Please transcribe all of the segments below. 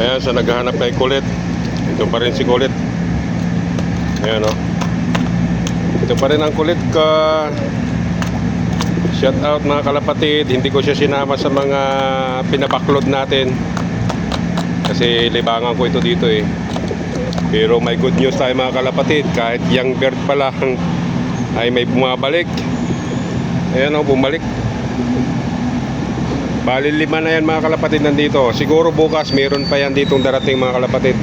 Ayan, sa naghahanap kay Kulit. Ito pa rin si Kulit. Ayan o. Ito pa rin ang Kulit ka. Shout out mga kalapatid. Hindi ko siya sinama sa mga pinabaklod natin. Kasi libangan ko ito dito eh. Pero may good news tayo mga kalapatid. Kahit young bird pa lang ay may bumabalik. Ayan o, bumalik. Bali lima na yan mga kalapatid nandito. Siguro bukas mayroon pa yan ditong darating mga kalapatid.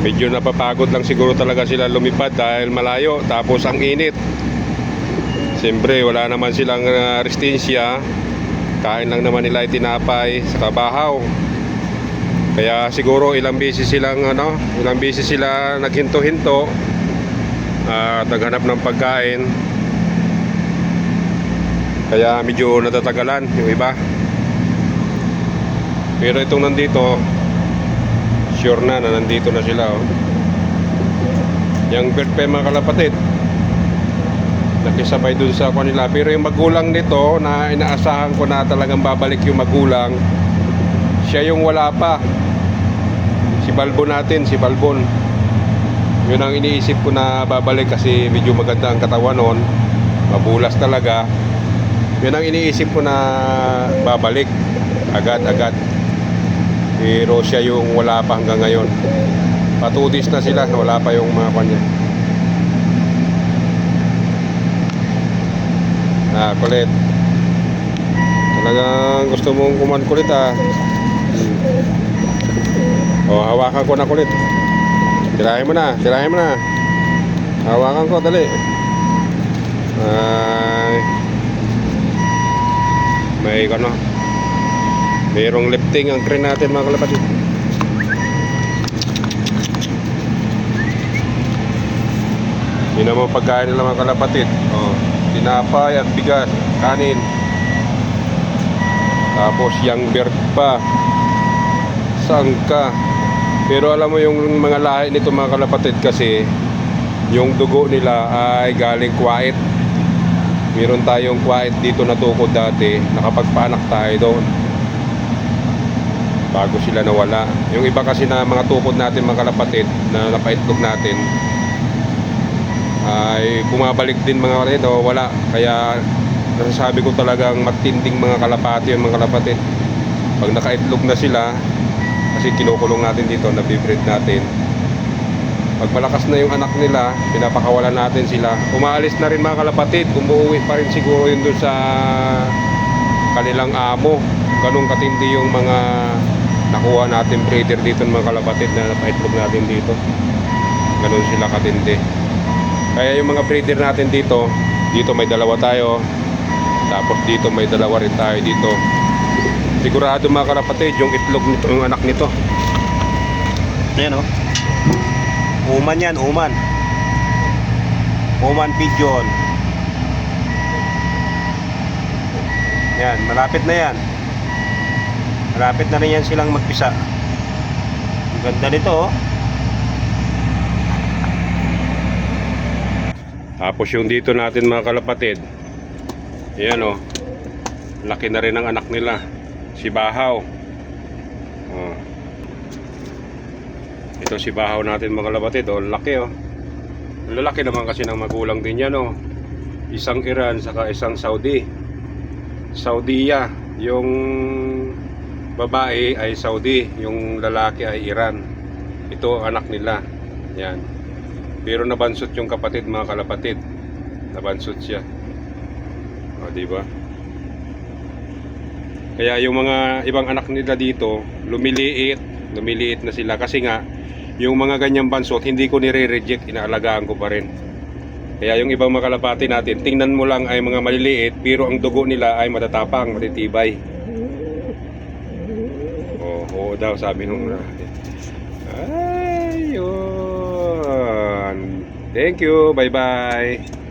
Medyo napapagod lang siguro talaga sila lumipad dahil malayo. Tapos ang init. Siyempre wala naman silang uh, restensya. Kain lang naman nila itinapay sa kabahaw. Kaya siguro ilang beses silang ano, ilang beses sila naghinto-hinto at naghanap ng pagkain. Kaya medyo natatagalan yung iba. Pero itong nandito, sure na na nandito na sila. Oh. Yung yung mga kalapatid. Nakisabay dun sa kanila. Pero yung magulang nito na inaasahan ko na talagang babalik yung magulang, siya yung wala pa. Si Balbon natin, si Balbon. Yun ang iniisip ko na babalik kasi medyo maganda ang katawan noon. Mabulas talaga. Yun ang iniisip ko na babalik agad-agad. Pero siya yung wala pa hanggang ngayon. Patudis na sila, wala pa yung mga kanya. Ah, kulit. Talagang gusto mong kuman kulit ah. Hmm. O, hawakan ko na kulit. Tirahin mo na, tirahin mo na. Hawakan ko, dali. Ay. May ano. Mayroong lifting ang crane natin mga kalapatid. Yun mga pagkain nila mga kalapatid. Oh, tinapay at bigas, kanin. Tapos young bird pa. Sangka. Pero alam mo yung mga lahi nito mga kalapatid kasi yung dugo nila ay galing Kuwait. Meron tayong Kuwait dito na tukod dati. Nakapagpaanak tayo doon. Bago sila nawala. Yung iba kasi na mga tukod natin mga kalapatid na napaitlog natin ay bumabalik din mga kapatid wala. Kaya nasasabi ko talagang matinding mga kalapati yung mga kalapatid. Pag nakaitlog na sila, kasi kinukulong natin dito, nabibreed natin. Pag malakas na yung anak nila, pinapakawalan natin sila. Umaalis na rin mga kalapatid, umuwi pa rin siguro yun doon sa kanilang amo. Ganun katindi yung mga nakuha natin breeder dito ng mga kalapatid na napaitlog natin dito. Ganun sila katindi. Kaya yung mga breeder natin dito, dito may dalawa tayo. Tapos dito may dalawa rin tayo dito. Sigurado mga kalapatid, yung itlog nito, yung anak nito. Ayan o. Uman yan, uman. Uman pigeon. Yan, malapit na yan. Malapit na rin yan silang magpisa. Ang ganda nito oh. Tapos yung dito natin mga kalapatid. Ayan o. Laki na rin ang anak nila. Si Bahaw. Oh. Ito si Bahaw natin mga kalapatid. O, laki o. Lalaki naman kasi ng magulang din yan o. Isang Iran saka isang Saudi. Saudiya. Yung babae ay Saudi. Yung lalaki ay Iran. Ito anak nila. Yan. Pero nabansot yung kapatid, mga kalapatid. Nabansot siya. O, di ba? Kaya yung mga ibang anak nila dito, lumiliit, lumiliit na sila kasi nga yung mga ganyang bansot, hindi ko nire-reject, inaalagaan ko pa rin. Kaya yung ibang mga kalapati natin, tingnan mo lang ay mga maliliit, pero ang dugo nila ay matatapang, matitibay. Oo, oo daw, sabi nung natin. Ayun. Thank you. Bye-bye.